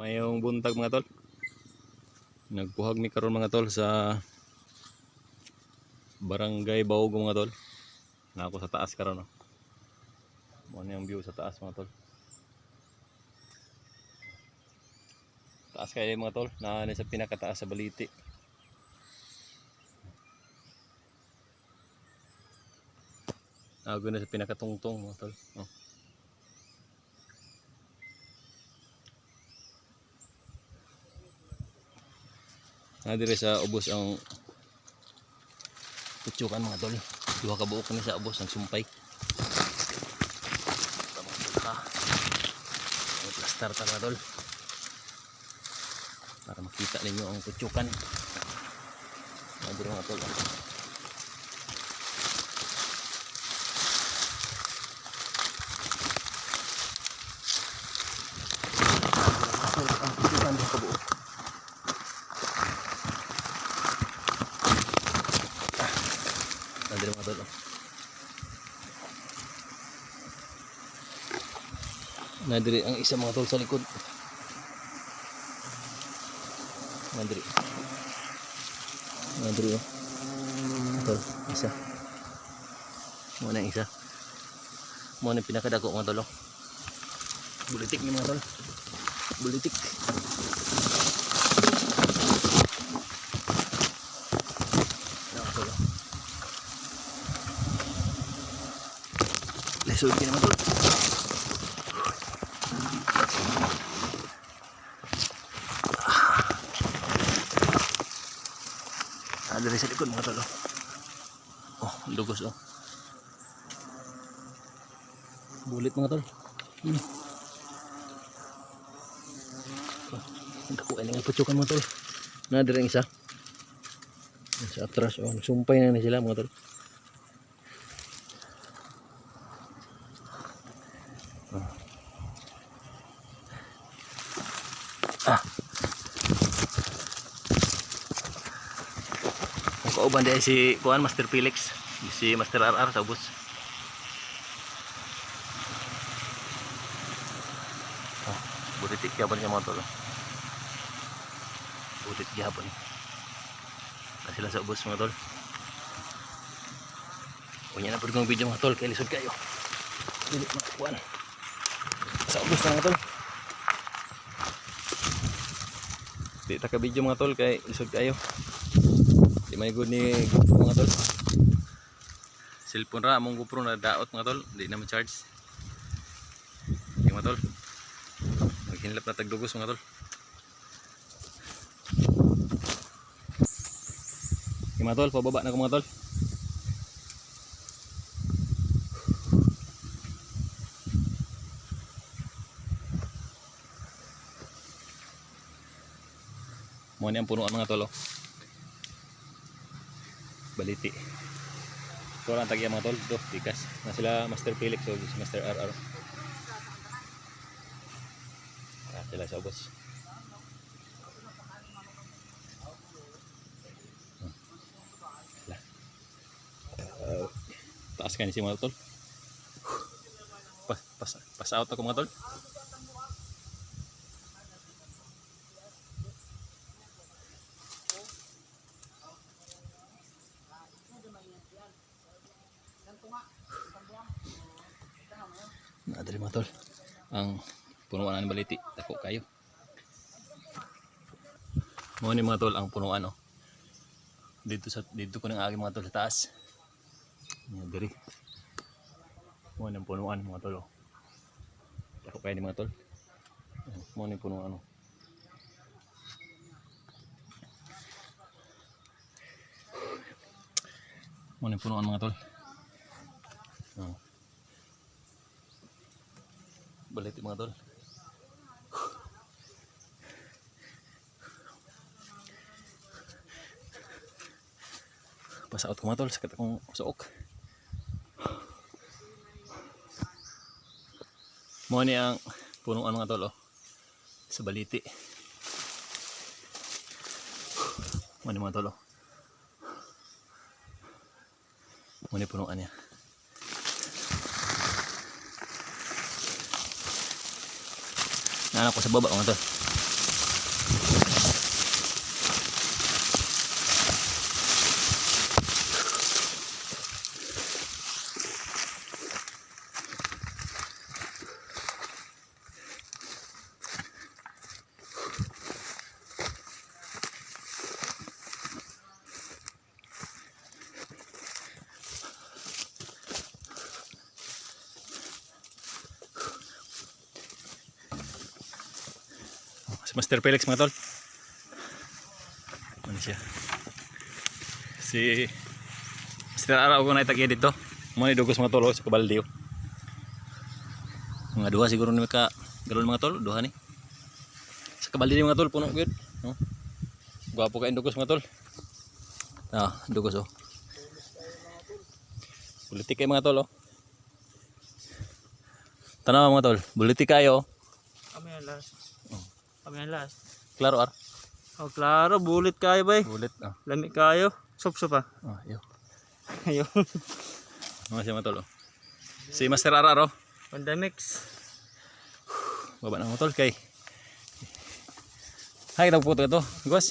Mayong buntag mga tol. Nagpuhag mi karon mga tol sa Barangay Baog mga tol. Na ako sa taas karon no. Mo na yung view sa taas mga tol. Taas kayo mga tol, na sa pinakataas sa Baliti. Ako na sa pinakatungtong mga tol. Oh. Na dire sa ubos ang kutsukan mga tol. Duha ka buok ni sa ubos ang sumpay. Tamang tulka. May plaster ta mga tol. Para makita ninyo ang kutsukan. Na dire mga tol. ang kutsukan duha ka buok. Nandito mga tol. oh. Nandiri ang isa mga tol sa likod. Nandiri. Nandiri oh. Tol, isa. Muna isa. Muna pinakadako mga tol. oh. Bulitik ni mga tol. Bulitik. Mga. Lesson ka naman tol. Ah, dari sa likod mga tol. oh. Lugos oh. Bulit mga tol. Hmm. Oh, ay nga putsukan mga tol. Na ang isa. Sa atras oh, nagsumpay na na sila mga tol. Kauban din si Kuan Master Felix, si Master RR sa ubos. Oh, bulitik gyapon niya mga tol. Bulit gyapon. Na sila sa ubos mga tol. Kunya na pud kong video mga tol kay lisod kayo. Dili mga kuan. Sa ubos mga tol. Di ta ka video mga tol kay isod kayo. May good ni GoPro mga tol. Cellphone ra among GoPro na daot mga tol, di na ma-charge. Di mga tol. Maghinlap na tagdugos mga tol. Di mga tol, pababa na ko mga tol. Mo ni ang punuan mga tol. oh. Baliti. Lang tagya mga tol. Ito, tikas. Na sila Master Felix o si Master RR. Ah, sila sa ubos. Ah, taas ka ni si mga tol. Pas, pas, pas out ako mga tol. Tol. Ang punuan ng baliti. Dako kayo. Mo ni mga tol ang punuan oh. Dito sa dito ko nang agi mga tol sa taas. Yan diri. Mo ni ang punuan mga tol oh. Dako kayo ni mga tol. Mo ni punuan oh. Mo ni punuan mga tol. Oh. Baliti mga tol. Pasaot ko mga tol, sakit akong suok. Mo ni ang punuan mga tol oh. Sa baliti. Ni mga tol oh. Mo ni punuan niya. Naanak ko sa baba mga tol. Si Master Felix mga tol. Ano siya? Si Master Araw ko na itagya dito. Mga dugos mga tol oh, sa kabaldi oh. Mga duha siguro ni ka galon mga tol, duha ni. Sa kabaldi mga tol puno gyud, no? Gwapo ka dugos mga tol. Ah, dugos oh. Bulitik kayo mga tol oh. Tanaw mga tol, bulitik kayo oh. Kami ang last. Kami ang last. Klaro ar. Oh, klaro, bulit kayo ba? Bulit ah. Lami kayo. Sup-sup ah. Oh, yo. Ayun. Mga siya mga tol oh. Si Master Araro. Pandemics. Baba na tol kay. Hay, nagputo ito. Guwas.